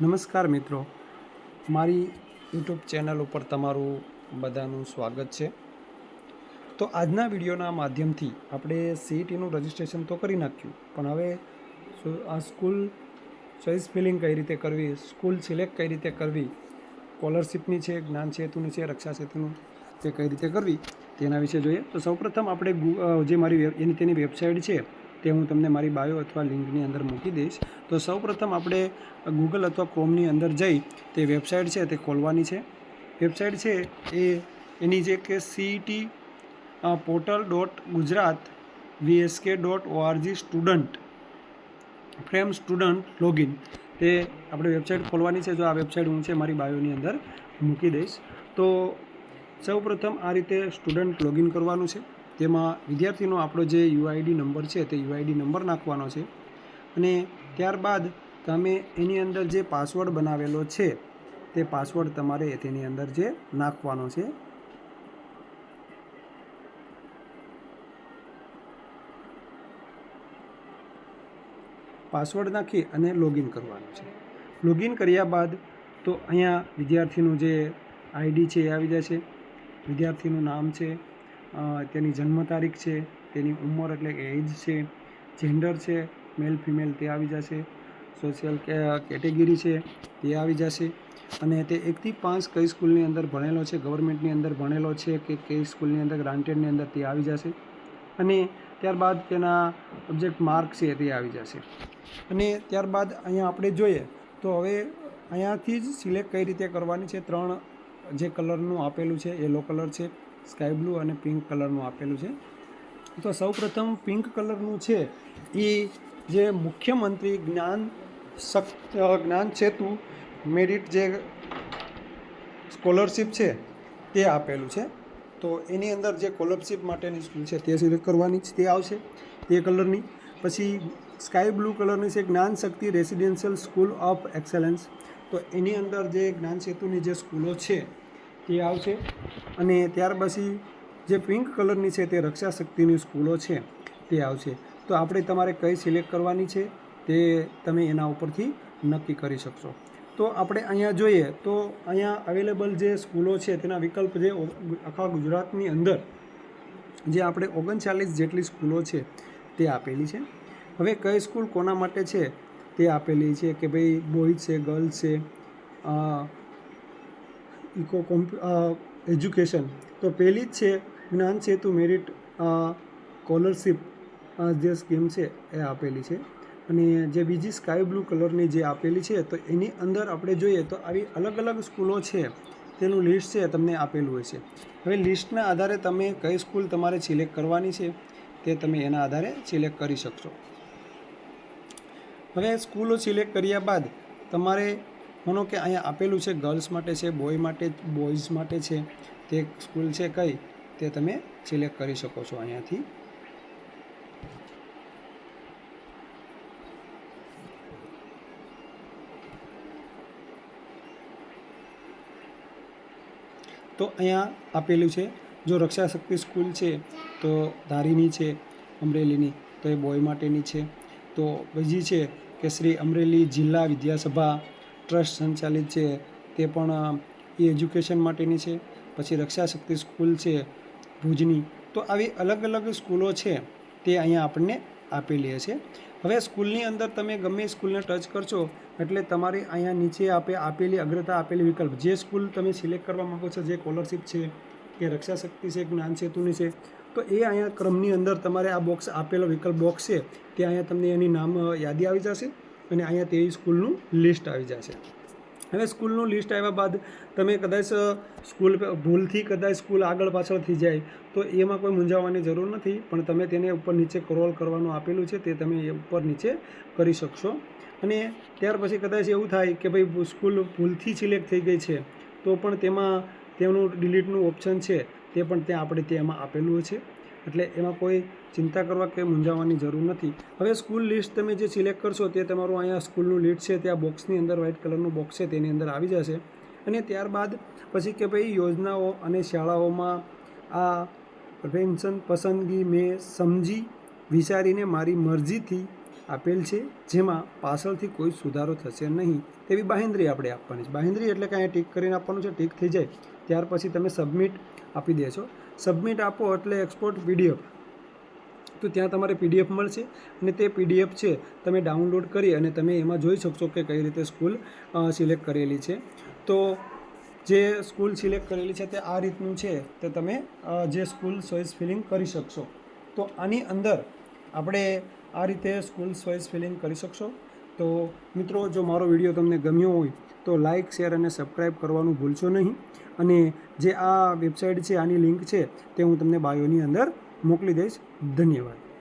નમસ્કાર મિત્રો. મારી યુટ્યુબ ચેનલ ઉપર તમારું બધાનું સ્વાગત છે. તો આજના વિડીયોના માધ્યમથી આપણે સીઈટીનું રજિસ્ટ્રેશન તો કરી નાખ્યું, પણ હવે આ સ્કૂલ ચોઈસ ફિલિંગ કઈ રીતે કરવી, સ્કૂલ સિલેક્ટ કઈ રીતે કરવી સ્કોલરશિપની છે, જ્ઞાન સેતુની છે, રક્ષા સેતુનું તે કઈ રીતે કરવી, તેના વિશે જોઈએ. તો સૌપ્રથમ આપણે જે મારી એની તેની વેબસાઇટ છે તે હું તમને મારી બાયો અથવા લિંકની અંદર મૂકી દઈશ. તો સૌપ્રથમ આપણે ગૂગલ અથવા ક્રોમની અંદર જઈ તે વેબસાઇટ છે તે ખોલવાની છે. વેબસાઇટ છે એ એની જે કે CET portal dot Gujarat VSK dot ORG student frame student login તે આપણે વેબસાઇટ ખોલવાની છે. જો આ વેબસાઇટ હું છે મારી બાયોની અંદર મૂકી દઈશ. તો સૌપ્રથમ આ રીતે સ્ટુડન્ટ લોગિન કરવાનું છે. તેમાં વિદ્યાર્થીનો આપણો જે યુઆઈડી નંબર છે તે યુઆઈડી નંબર નાખવાનો છે. અને ત્યારબાદ તમે એની અંદર જે પાસવર્ડ બનાવેલો છે, તે પાસવર્ડ તમારે તેની અંદર જે નાખવાનો છે. પાસવર્ડ નાખી અને લોગિન કરવાનું છે. લોગિન કર્યા બાદ તો અહીંયા વિદ્યાર્થીનું જે આઈડી છે એ આવી જશે. વિદ્યાર્થીનું નામ છે તેની જન્મ તારીખ છે, તેની ઉંમર એટલે કે એજ છે જેન્ડર છે મેલ ફિમેલ તે આવી જશે સોશિયલ કેટેગરી છે તે આવી જશે. અને તે એકથી પાંચ કઈ સ્કૂલની અંદર ભણેલો છે ગવર્મેન્ટની અંદર ભણેલો છે કે કઈ સ્કૂલની અંદર ગ્રાન્ટેડની અંદર તે આવી જશે. અને ત્યારબાદ તેના ઓબ્જેક્ટ માર્ક છે તે આવી જશે. અને ત્યારબાદ અહીંયા આપણે જોઈએ, તો હવે અહીંયાથી જ સિલેક્ટ કઈ રીતે કરવાની છે, ત્રણ જે કલરનું આપેલું છે યલો કલર છે. સ્કાય બ્લુ અને પિંક કલરનું આપેલું છે. તો સૌપ્રથમ પિંક કલરનું છે એ જે મુખ્યમંત્રી જ્ઞાન શક્ત જ્ઞાન સેતુ મેરિટ જે સ્કોલરશિપ છે તે આપેલું છે. તો એની અંદર જે સ્કોલરશિપ માટેની સ્કૂલ છે તે સિલેક્ટ કરવાની છે તે આવશે તે કલરની. પછી સ્કાય બ્લુ કલરની છે Gyan Shakti residential school of excellence. તો એની અંદર જે જ્ઞાન સેતુની જે સ્કૂલો છે તે આવશે. અને ત્યાર પછી જે પિંક કલરની છે તે રક્ષા શક્તિની સ્કૂલો છે તે આવશે. તો આપણે તમારે કઈ સિલેક્ટ કરવાની છે તે તમે એના ઉપરથી નક્કી કરી શકશો. તો આપણે અહીંયા જોઈએ તો અહીંયા અવેલેબલ જે સ્કૂલો છે તેના વિકલ્પ જે આખા ગુજરાતની અંદર જે આપણે ઓગણચાલીસ જેટલી સ્કૂલો છે તે આપેલી છે. હવે કઈ સ્કૂલ કોના માટે છે તે આપેલી છે કે ભાઈ બોયઝ છે, ગર્લ્સ છે ઇકો કોમ્પ એજ્યુકેશન. તો પહેલી જ છે, જ્ઞાન સેતુ મેરિટ સ્કોલરશીપ જે સ્કીમ છે એ આપેલી છે. અને જે બીજી સ્કાય બ્લુ કલરની જે આપેલી છે, તો એની અંદર આપણે જોઈએ તો આવી અલગ અલગ સ્કૂલો છે, તેનું લિસ્ટ છે તમને આપેલું હોય છે. હવે લિસ્ટના આધારે તમે કઈ સ્કૂલ તમારે સિલેક્ટ કરવાની છે, તે તમે એના આધારે સિલેક્ટ કરી શકશો. હવે સ્કૂલો સિલેક્ટ કર્યા બાદ તમારે માનો કે અહીંયા આપેલું છે ગર્લ્સ માટે છે બોય માટે બોયઝ માટે છે, તે સ્કૂલ છે કઈ, તે તમે સિલેક્ટ કરી શકો છો અહીંયાથી. તો અહીંયા આપેલું છે, જો રક્ષા શક્તિ સ્કૂલ છે, તો ધારીની છે, અમરેલીની, તો એ બોય માટેની છે. તો બીજી છે કે શ્રી અમરેલી જિલ્લા વિદ્યાસભા ટ્રસ્ટ સંચાલિત છે, તે પણ એ એજ્યુકેશન માટેની છે, પછી રક્ષા શક્તિ સ્કૂલ છે, ભુજની. તો આવી અલગ અલગ સ્કૂલો છે, તે અહીંયા આપણને આપેલી હશે હવે સ્કૂલની અંદર તમે ગમે સ્કૂલને ટચ કરશો, એટલે તમારે અહીંયા નીચે આપે, આપેલી અગ્રતા, આપેલી વિકલ્પ. જે સ્કૂલ તમે સિલેક્ટ કરવા માગો છો, જે સ્કોલરશિપ છે, કે રક્ષા શક્તિ છે, જ્ઞાન સેતુની છે, તો એ અહીંયા ક્રમની અંદર તમારે આ બોક્સ આપેલો વિકલ્પ બોક્સ છે, તે અહીંયા તમને એની નામ યાદી આવી જશે. અને અહીંયા તે સ્કૂલનું લિસ્ટ આવી જશે. હવે સ્કૂલનું લિસ્ટ આવ્યા બાદ તમે કદાચ સ્કૂલ ભૂલથી કદાચ સ્કૂલ આગળ પાછળ થઈ જાય, તો એમાં કોઈ મૂંઝાવવાની જરૂર નથી, પણ તમે તેને ઉપર નીચે ક્રોલ કરવાનું આપેલું છે, તે તમે એ ઉપર નીચે કરી શકશો. અને ત્યાર પછી કદાચ એવું થાય કે ભાઈ સ્કૂલ ભૂલથી સિલેક્ટ થઈ ગઈ છે, તો પણ તેમાં તેનું ડિલીટનું ઓપ્શન છે, તે પણ ત્યાં આપણે તેમાં આપેલું છે. એટલે એમાં કોઈ ચિંતા કરવા કે મૂંઝાવવાની જરૂર નથી. હવે સ્કૂલ લિસ્ટ તમે જે સિલેક્ટ કરશો તે તમારું અહીંયા સ્કૂલનું લિસ્ટ છે તે આ બોક્સની અંદર વ્હાઇટ કલરનું બોક્સ છે, તેની અંદર આવી જશે. અને ત્યારબાદ પછી કે ભાઈ યોજનાઓ અને શાળાઓમાં આ પેન્શન પસંદગી મેં સમજી વિચારીને મારી મરજીથી આપેલ છે, જેમાં પાછળથી કોઈ સુધારો થશે નહીં. તેવી બાહેન્દ્રી આપણે આપવાની છે. બાહેન્દ્રી એટલે કે અહીંયા ટીક કરીને આપવાનું છે, ટીક થઈ જાય. ત્યાર પછી તમે સબમિટ આપી દેશો. સબમિટ આપો એટલે એક્સપોર્ટ પીડીએફ તો ત્યાં તમારે પીડીએફ મળશે અને તે પીડીએફ છે, તમે ડાઉનલોડ કરી અને તમે એમાં જોઈ શકશો કે કઈ રીતે સ્કૂલ સિલેક્ટ કરેલી છે. તો જે સ્કૂલ સિલેક્ટ કરેલી છે તે આ રીતનું છે, તે તમે જે સ્કૂલ ચોઈસ ફિલિંગ કરી શકશો. તો આની અંદર આપણે આ રીતે સ્કૂલ ચોઈસ ફિલિંગ કરી શકશો. તો મિત્રો, જો મારો વીડિયો તમને ગમ્યો હોય, તો લાઇક શેર અને સબસ્ક્રાઈબ કરવાનું ભૂલશો નહીં. અને જે આ વેબસાઇટ છે, આની લિંક છે, તે હું તમને બાયોની અંદર મોકલી દઈશ. ધન્યવાદ.